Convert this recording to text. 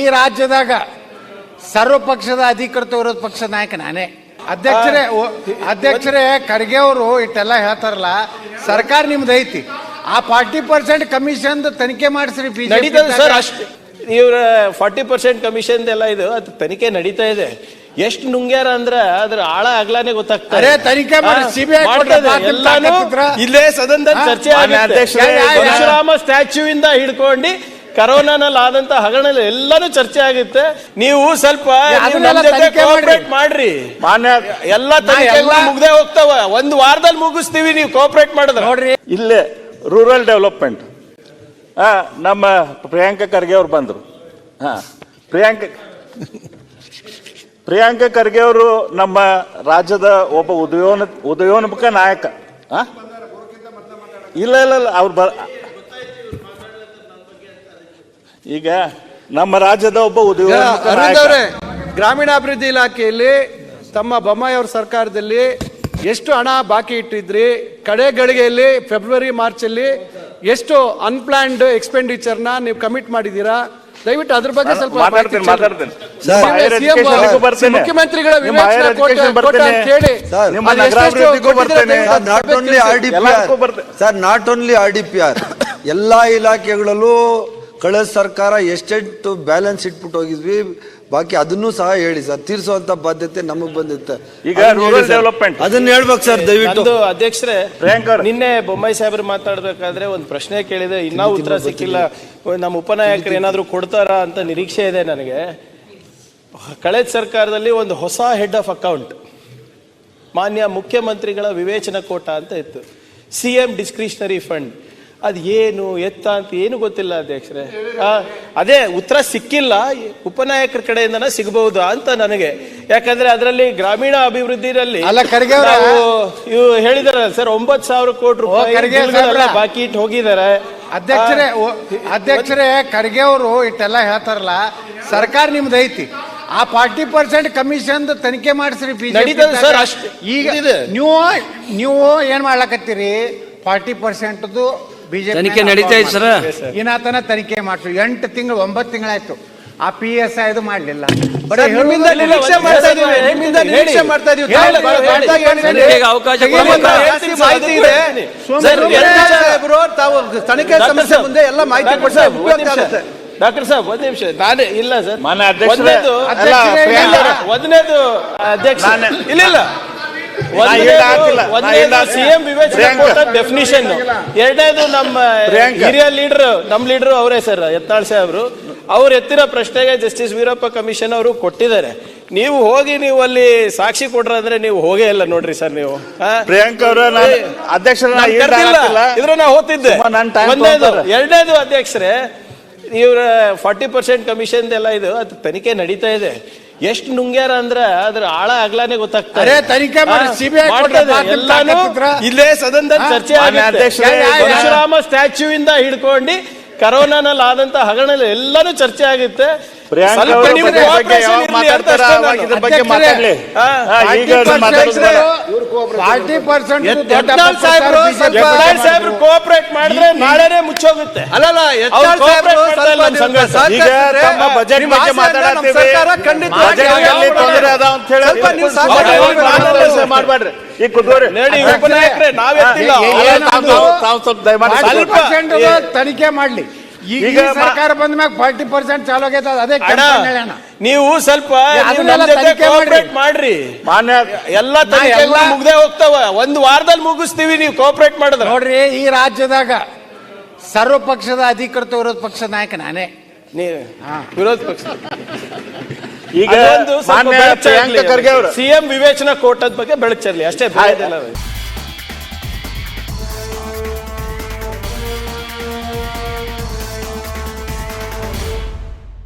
ಈ ರಾಜ್ಯದಾಗ ಸರ್ವ ಪಕ್ಷದ ಅಧಿಕೃತ ವಿರೋಧ ಪಕ್ಷದ ನಾಯಕ ನಾನೇ. ಅಧ್ಯಕ್ಷರೇ ಅಧ್ಯಕ್ಷರೇ ಖರ್ಗೆ ಅವರು ಇಟ್ಟೆಲ್ಲ ಹೇಳ್ತಾರಲ್ಲ ಸರ್ಕಾರ ನಿಮ್ದು ಐತಿ. ಆ ಫಾರ್ಟಿ ಪರ್ಸೆಂಟ್ ಕಮಿಷನ್ ತನಿಖೆ ಮಾಡಿಸ್ರಿ ಸರ್ ಅಷ್ಟು ಇವ್ರ ಫಾರ್ಟಿ ಪರ್ಸೆಂಟ್ ಕಮಿಷನ್ ಎಲ್ಲ ಇದು ಅದು ತನಿಖೆ ನಡೀತಾ ಇದೆ. ಎಷ್ಟು ನುಂಗ್ಯಾರ ಅಂದ್ರ ಅದ್ರ ಆಳ ಆಗ್ಲಾನೆ ಗೊತ್ತಾಗ್ತಾರೆ ತನಿಖೆ ಮಾಡಿ, ಸಿಬಿಐ? ಇಲ್ಲೇ ಸದನದಲ್ಲಿ ಚರ್ಚೆ ಪರಶುರಾಮ ಸ್ಟ್ಯಾಚ್ಯೂ ಇಂದ ಹಿಡ್ಕೊಂಡು ಕರೋನಾನಲ್ಲಿ ಆದಂತ ಹಗರಣ ಎಲ್ಲಾನು ಚರ್ಚೆ ಆಗುತ್ತೆ. ನೀವು ಸ್ವಲ್ಪ ನೀವು ನಮ್ ಜೊತೆ ಮಾಡ್ರಿ. ಕೋಆಪರೇಟ್ ಮಾಡ್ರಿ. ಮಾನ್ಯ ಎಲ್ಲ ತನಿಖೆಗಳು ಮುಗ್ದೇ ಹೋಗ್ತಾವ. ಒಂದ್ ವಾರದಲ್ಲಿ ಮುಗಿಸ್ತೀವಿ ನೀವು ಕೋಆಪರೇಟ್ ಮಾಡಿದ್ರೆ. ನೋಡ್ರಿ. ಇಲ್ಲೇ ರೂರಲ್ ಡೆವಲಪ್ಮೆಂಟ್ ಹಾ ನಮ್ಮ ಪ್ರಿಯಾಂಕ ಖರ್ಗೆ ಅವ್ರು ಬಂದರು. ಹಾ ಪ್ರಿಯಾಂಕ ಪ್ರಿಯಾಂಕ ಖರ್ಗೆ ಅವರು ನಮ್ಮ ರಾಜ್ಯದ ಒಬ್ಬ ಉದಯೋನ ಉದಯೋನ್ಮುಖ ನಾಯಕ. ಹಾ ಇಲ್ಲ ಇಲ್ಲ ಇಲ್ಲ ಅವ್ರು ಬ ಈಗ ನಮ್ಮ ರಾಜ್ಯದ ಒಬ್ಬ ಅವರೇ ಗ್ರಾಮೀಣಾಭಿವೃದ್ಧಿ ಇಲಾಖೆಯಲ್ಲಿ ತಮ್ಮ ಬೊಮ್ಮಾಯಿ ಅವ್ರ ಸರ್ಕಾರದಲ್ಲಿ ಎಷ್ಟು ಹಣ ಬಾಕಿ ಇಟ್ಟಿದ್ರಿ? ಕಡೆ ಗಳಿಗೆಯಲ್ಲಿ ಫೆಬ್ರವರಿ ಮಾರ್ಚ್ ಅಲ್ಲಿ ಎಷ್ಟು ಅನ್ಪ್ಲಾನ್ಡ್ ಎಕ್ಸ್ಪೆಂಡಿಚರ್ನ ನೀವು ಕಮಿಟ್ ಮಾಡಿದ್ದೀರಾ? ದಯವಿಟ್ಟು ಅದ್ರ ಬಗ್ಗೆ ಸ್ವಲ್ಪ. ಮುಖ್ಯಮಂತ್ರಿಗಳ not only R D P R ಎಲ್ಲಾ ಇಲಾಖೆಗಳಲ್ಲೂ ಕಳೆದ ಸರ್ಕಾರ ಎಷ್ಟೆಷ್ಟು ಬ್ಯಾಲೆನ್ಸ್ ಇಟ್ಬಿಟ್ಟು ಹೋಗಿದ್ವಿ. ಬಾಕಿ ಅದನ್ನೂ ಸಹ ಹೇಳಿ ಸರ್ ತೀರಿಸುವಂತ ಬಾಧ್ಯತೆ ನಮಗ್ ಬಂದಿತ್ತು. ಈಗ ರೂರಲ್ ಡೆವಲಪ್ಮೆಂಟ್ ಅದನ್ನ ಹೇಳ್ಬೇಕು ಸರ್ ದಯವಿಟ್ಟು. ಅಧ್ಯಕ್ಷರೇ ನಿನ್ನೆ ಬೊಮ್ಮಾಯಿ ಸಾಹೇಬ್ರು ಮಾತಾಡ್ಬೇಕಾದ್ರೆ ಒಂದು ಪ್ರಶ್ನೆ ಕೇಳಿದೆ. ಇನ್ನೂ ಉತ್ತರ ಸಿಕ್ಕಿಲ್ಲ. ನಮ್ಮ ಉಪನಾಯಕರು ಏನಾದರೂ ಕೊಡ್ತಾರಾ ಅಂತ ನಿರೀಕ್ಷೆ ಇದೆ ನನಗೆ. ಕಳೆದ ಸರ್ಕಾರದಲ್ಲಿ ಒಂದು ಹೊಸ ಹೆಡ್ ಆಫ್ ಅಕೌಂಟ್ ಮಾನ್ಯ ಮುಖ್ಯಮಂತ್ರಿಗಳ ವಿವೇಚನ ಕೋಟ ಅಂತ ಇತ್ತು. ಸಿ ಎಂ ಡಿಸ್ಕ್ರಿಷನರಿ ಫಂಡ್ ಅದು ಏನು ಎತ್ತ ಅಂತ ಏನು ಗೊತ್ತಿಲ್ಲ ಅಧ್ಯಕ್ಷರೇ. ಅದೇ ಉತ್ತರ ಸಿಕ್ಕಿಲ್ಲ ಉಪನಾಯಕರ ಕಡೆಯಿಂದ ಸಿಗಬಹುದು ಅಂತ ನನಗೆ. ಯಾಕಂದ್ರೆ ಅದರಲ್ಲಿ ಗ್ರಾಮೀಣ ಅಭಿವೃದ್ಧಿನಲ್ಲಿ ಇವು ಹೇಳಿದಾರಲ್ಲ ಸರ್ ಒಂಬತ್ತು ಸಾವಿರ ಕೋಟಿ ರೂಪಾಯಿ. ಬಾಕಿ ಇಟ್ಟು ಹೋಗಿದ್ದಾರೆ. ಅಧ್ಯಕ್ಷರೇ ಅಧ್ಯಕ್ಷರೇ ಖರ್ಗೆ ಅವರು ಇಟ್ಟೆಲ್ಲ ಹೇಳ್ತಾರಲ್ಲ ಸರ್ಕಾರ ನಿಮ್ದು ಐತಿ. ಆ ಫಾರ್ಟಿ ಪರ್ಸೆಂಟ್ ಕಮಿಷನ್ ತನಿಖೆ ಮಾಡಿಸ್ರಿ ಸರ್, ಈಗ. ನೀವು ನೀವು ಏನ್ ಮಾಡ್ಲಕತ್ತೀರಿ? ಫಾರ್ಟಿ ಪರ್ಸೆಂಟ್ ಬಿಜೆಪಿ ತನಿಖೆ ನಡೀತಾ ಇದೆ ಸರ್. ಇನ್ನಾತನ ತನಿಖೆ ಮಾಡಿಸು ಎಂಟು ತಿಂಗಳು ಒಂಬತ್ತು ತಿಂಗಳಾಯ್ತು. ಆ ಪಿ ಎಸ್ ಐದು ಮಾಡ್ಲಿಲ್ಲ. ಇದೆ. ತಾವು ತನಿಖೆ ಸಮಸ್ಯೆ ಮುಂದೆ ಎಲ್ಲ ಮಾಹಿತಿ. ಆಗುತ್ತೆ ಡಾಕ್ಟರ್ ಸಾಹೇಬ್ ಒಂದ್ ನಿಮಿಷ. ನಾನು ಇಲ್ಲ ಸರ್. ಒಂದನೇದು ಅಧ್ಯಕ್ಷ ನಾನು- ಇಲ್ಲ ಇಲ್ಲ ಸಿಎಂ ವಿವೇಚನೆ ಡೆಫಿನಿಷನ್ ಎರಡನೇದು ನಮ್ಮ. ಹಿರಿಯ ಲೀಡರ್ ನಮ್ಮ ಲೀಡರ್ ಅವರೇ ಸರ್ ಯತ್ನಾಳ್ ಸಾಹೇಬ್ರು ಅವ್ರು. ಎತ್ತಿರೋ ಪ್ರಶ್ನೆಗೆ ಜಸ್ಟಿಸ್ ವೀರಪ್ಪ ಕಮಿಷನ್ ಅವರು ಕೊಟ್ಟಿದ್ದಾರೆ. ನೀವು ಹೋಗಿ ನೀವು ಅಲ್ಲಿ ಸಾಕ್ಷಿ ಕೊಡ್ರ ಅಂದ್ರೆ ನೀವು ಹೋಗೇ ಇಲ್ಲ ನೋಡ್ರಿ ಸರ್ ನೀವು? ಪ್ರಿಯಾಂಕ್ ಅವರ. ಇದ್ರ ನಾ ಹೋಗ್ತಿದ್ದೆ. ಎರಡನೇದು ಅಧ್ಯಕ್ಷರೇ ಇವ್ರ ಫಾರ್ಟಿ ಪರ್ಸೆಂಟ್ ಕಮಿಷನ್ ಎಲ್ಲ ಇದು ಅದು ತನಿಖೆ ನಡೀತಾ ಇದೆ. ಎಷ್ಟು ನುಂಗ್ಯಾರ ಅಂದ್ರ ಅದ್ರ ಆಳ ಆಗ್ಲಾನೆ ಗೊತ್ತಾಗ್ತದೆ. ಅರೆ, ತನಿಖೆ? ಇಲ್ಲೇ ಸದನದಲ್ಲಿ ಚರ್ಚೆ ಪರಶುರಾಮ ಸ್ಟ್ಯಾಚ್ಯೂ ಇಂದ ಹಿಡ್ಕೊಂಡು ಕರೋನಾನಲ್ಲಿ ಆದಂತ ಹಗರಣ ಎಲ್ಲಾನು ಚರ್ಚೆ ಆಗುತ್ತೆ. ಪ್ರಿಯಾಂಕ ಮಾಡಿದ್ರೆ ನಾಳೆನೆ ಮುಚ್ಚೋಗುತ್ತೆ. ಅಲ್ಲಲ್ಲ ಯತ್ನಾಳ್ ಅವ್ರು ಸಾಹೇಬ್ರು cooperate ಮಾಡ್ತಾ ಇಲ್ಲ ಸ್ವಲ್ಪ ನಮ್ಮ ಈಗ ಸಹಕರಿಸಿದ್ರೆ ತಮ್ಮ ಬಜೆಟ್ ನಿಮ್ಮ ಬಗ್ಗೆ ಆಸೆಯನ್ನ ನಮ್ಮ ಮಾತಾಡತ್ತೀವಿ. ಸರ್ಕಾರ ಖಂಡಿತವಾಗಿ ಬಜೆಟ್ನಲ್ಲಿ ತೊಂದರೆ ಅದ ಅಂತ ಹೇಳಿ ಸ್ವಲ್ಪ ನೀವು ಅವ್ರು ಮಾಡ್ಬೇಡ್ರಿ. ಈಗ ಕುದ್ರಿ ನೋಡಿ ಉಪನಾಯಕರೇ ನಾವ್ ಎತ್ತಿಲ್ಲ. ಏ- ಏನು ಅದು? ತಾವು ಸ್ವಲ್ಪ ದಯಮಾಡಿ ಸ್ವಲ್ಪ- ತನಿಖೆ ಮಾಡ್ಲಿ. ಈಗ ಸರ್ಕಾರ ಬಂದ ಮ್ಯಾಗ ಫಾರ್ಟಿ ಪರ್ಸೆಂಟ್ ಚಾಲು ಆಗೈತೆ ಅದೇ ಅಣ್ಣ ನೀವು ಸ್ವಲ್ಪ ಕೋಆಪರೇಟ್ ಮಾಡ್ರಿ. ಮಾನ್ಯ ಎಲ್ಲ ಎಲ್ಲ- ಮುಗ್ದೇ ಹೋಗ್ತಾವ. ಒಂದ್ ವಾರದಲ್ಲಿ ಮುಗಿಸ್ತೀವಿ ನೀವು ಕೋಆಪರೇಟ್ ಮಾಡಿದ್ರೆ. ನೋಡ್ರಿ ಈ ರಾಜ್ಯದಾಗ ಸರ್ವ ಪಕ್ಷದ ಅಧಿಕೃತ ವಿರೋಧ ಪಕ್ಷದ ನಾಯಕ ನಾನೇ. ನೀವು ವಿರೋಧ ಪಕ್ಷ. ಈಗ ಸಿಎಂ ವಿವೇಚನಾ ಕೋರ್ಟ್ ಬಗ್ಗೆ ಬೆಳಚರ್ಲಿ ಚೆಲ್ಲಿ ಅಷ್ಟೇ.